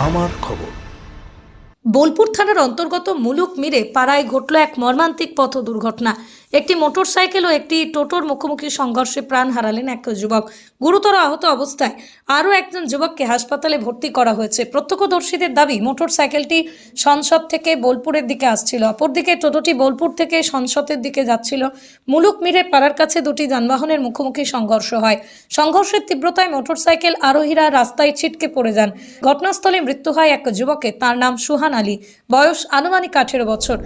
আমার খবর। বোলপুর থানার অন্তর্গত মুলুক মিরে পাড়ায় ঘটল এক মর্মান্তিক পথ দুর্ঘটনা একটি মোটরসাইকেল ও একটি টোটোর মুখোমুখি সংঘর্ষে প্রাণ হারালেন এক যুবক। গুরুতর আহত অবস্থায় আরও একজন যুবককে হাসপাতালে ভর্তি করা হয়েছে। প্রত্যক্ষদর্শীদের দাবি, মোটরসাইকেলটি সংসদ থেকে বোলপুরের দিকে আসছিল। অপরদিকে টোটোটি বোলপুর থেকে সংসদের দিকে যাচ্ছিল। মুলুক মিরে পাড়ার কাছে দুটি যানবাহনের মুখোমুখি সংঘর্ষ হয়। সংঘর্ষের তীব্রতায় মোটরসাইকেল আরোহীরা রাস্তায় ছিটকে পড়ে যান। ঘটনাস্থলে মৃত্যু হয় এক যুবকের তার নাম সুহান আলী। বয়স আনুমানিক আঠেরো বছর।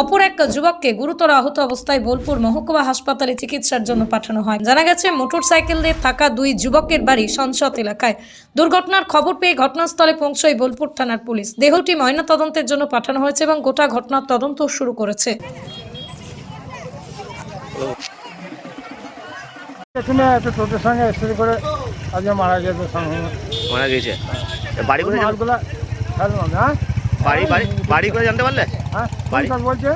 অপর এক যুবককে গুরুতর আহত অবস্থায় বোলপুর মহকুমা হাসপাতালে চিকিৎসার জন্য পাঠানো হয়। জানা গেছে মোটরসাইকেলে থাকা দুই যুবকের বাড়ি সংসদ এলাকায়। দুর্ঘটনার খবর পেয়ে ঘটনাস্থলে পৌঁছয় বোলপুর থানার পুলিশ। দেহটি ময়নাতদন্তের জন্য পাঠানো হয়েছে এবং গোটা ঘটনার তদন্ত শুরু করেছে। এখানে একটা টোটোর সঙ্গে অ্যাক্সিডেন্ট করে আজকে মারা গেছে সঙ্গে মারা গেছে বাড়ি কোথায় মালগুলা ফেললাম না হ্যাঁ? বাড়ি বাড়ি বাড়ি করে জানতে পারলে? হ্যাঁ? বাড়ি? বলছে।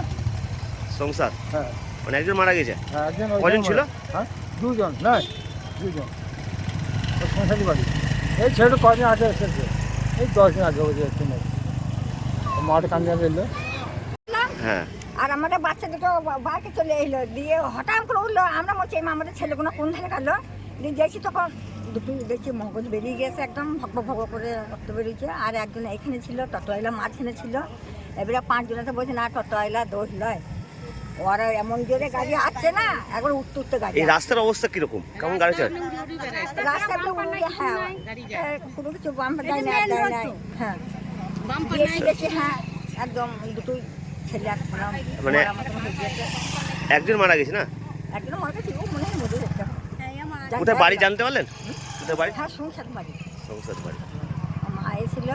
সংসার? হ্যাঁ। মানে একজন মারা গেছে? হ্যাঁ একজন কজন ছিল? হ্যাঁ দুজন নয় দুজন। সংসারী বাড়ি। এই ছেলেটা কদিন আগে এসেছে? এই দশ দিন আগে ওদের এসেছে মাঠ কান্দে গেলে হ্যাঁ। আর আমাদের বাচ্চা দুটো বা- বাইকে চলে এলো। দিয়ে হঠাৎ করে উঠল। আমরা বলছি "এমা, আমাদের ছেলেগুলো কোন ধারে গেল? দিয়ে দেখছি তখন দুটো দেখছি মগজ বেরিয়ে গেছে একদম ভক ভক করে রক্ত বেরিয়েছে। আর একজন এখানে ছিল টটোয়াইলা মাঝখানে ছিল। এবারে পাঁচজনেতে বলছে না টটোয়াইলা দোষ লয়। ওরা এমন জোরে গাড়ি আসছে না একবার উঠতে উঠতে গাড়ি এই রাস্তার অবস্থা কীরকম? কেমন গাড়ি চালাচ্ছে রাস্তা হ্যাঁ। কোনো কিছু বাম দেয় না দেয় নাই। হ্যাঁ। হ্যাঁ একদম দুটোই ছেলে মানে- হয়ে। একজন মারা গেছে না? একদম আমার কাছে ও মনে হয় মরে কোথায় বাড়ি জানতে পারলেন? কোথায় বাড়ি? হ্যাঁ সংসার বাড়ি। সংসার বাড়ি। মা এসেছিল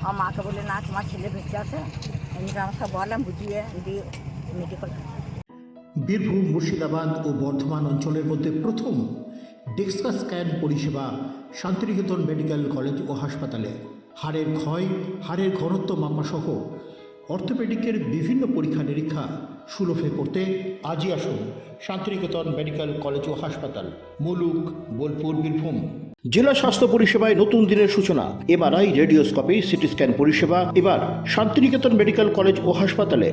আমার মাকে বলে না তোমার ছেলে বেঁচে আছে। এমনি আমার সব বললাম বুঝিয়ে দিয়ে মেডিকেল বীরভূম, মুর্শিদাবাদ ও বর্ধমান অঞ্চলের মধ্যে প্রথম ডেক্সকা স্ক্যান পরিষেবা শান্তিনিকেতন মেডিকেল কলেজ ও হাসপাতালে। হাড়ের ক্ষয়, হাড়ের ঘনত্ব মাপাসহ অর্থোপেডিকের বিভিন্ন পরীক্ষা নিরীক্ষা সুলভে করতে আজই আসুন শান্তিনিকেতন মেডিকেল কলেজ ও হাসপাতাল, মুলুক, বোলপুর, বীরভূম। জেলা স্বাস্থ্য পরিষেবায় নতুন দিনের সূচনা এবার এমআরআই, রেডিওস্কোপি, সিটি স্ক্যান পরিষেবা, এবার শান্তিনিকেতন মেডিকেল কলেজ ও হাসপাতালে।